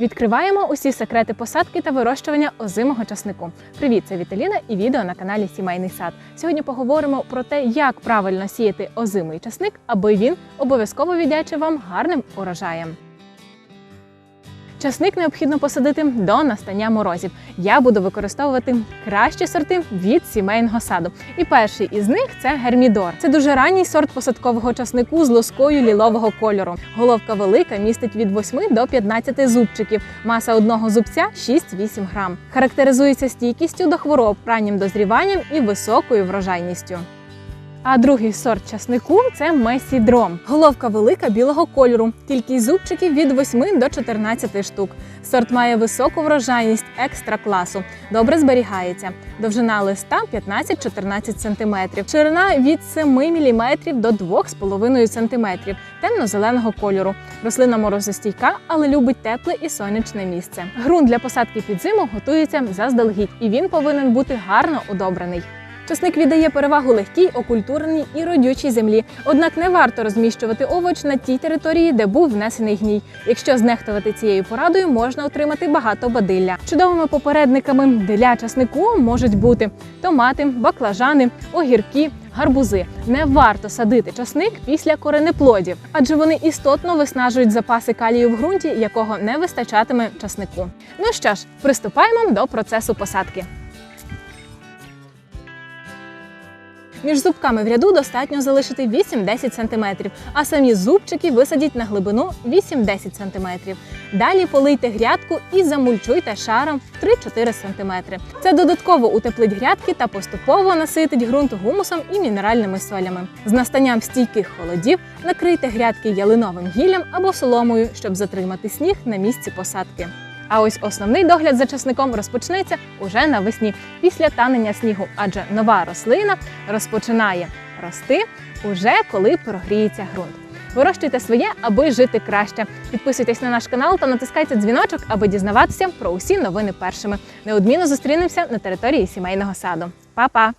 Відкриваємо усі секрети посадки та вирощування озимого часнику. Привіт, це Віталіна і відео на каналі Сімейний сад. Сьогодні поговоримо про те, як правильно сіяти озимий часник, аби він обов'язково віддячив вам гарним урожаєм. Часник необхідно посадити до настання морозів. Я буду використовувати кращі сорти від сімейного саду. І перший із них це гермідор. Це дуже ранній сорт посадкового часнику з лоскою лілового кольору. Головка велика, містить від 8 до 15 зубчиків. Маса одного зубця 6-8 грам. Характеризується стійкістю до хвороб, раннім дозріванням і високою врожайністю. А другий сорт часнику це месідром. Головка велика білого кольору. Кількість зубчиків від 8 до 14 штук. Сорт має високу врожайність екстра класу. Добре зберігається. Довжина листа 15-14 см. Ширина від 7 мм до 2,5 см. Темно-зеленого кольору. Рослина морозостійка, але любить тепле і сонячне місце. Ґрунт для посадки під зиму готується заздалегідь, і він повинен бути гарно удобрений. Часник віддає перевагу легкій, окультурній і родючій землі. Однак не варто розміщувати овоч на тій території, де був внесений гній. Якщо знехтувати цією порадою, можна отримати багато бадилля. Чудовими попередниками для часнику можуть бути томати, баклажани, огірки. Гарбузи не варто садити часник після коренеплодів, адже вони істотно виснажують запаси калію в ґрунті, якого не вистачатиме часнику. Ну що ж, приступаємо до процесу посадки. Між зубками в ряду достатньо залишити 8-10 см, а самі зубчики висадіть на глибину 8-10 см. Далі полийте грядку і замульчуйте шаром в 3-4 см. Це додатково утеплить грядки та поступово наситить ґрунт гумусом і мінеральними солями. З настанням стійких холодів накрийте грядки ялиновим гіллям або соломою, щоб затримати сніг на місці посадки. А ось основний догляд за часником розпочнеться уже навесні після танення снігу, адже нова рослина розпочинає рости уже коли прогріється ґрунт. Вирощуйте своє, аби жити краще. Підписуйтесь на наш канал та натискайте дзвіночок, аби дізнаватися про усі новини першими. Неодмінно зустрінемося на території сімейного саду. Па-па!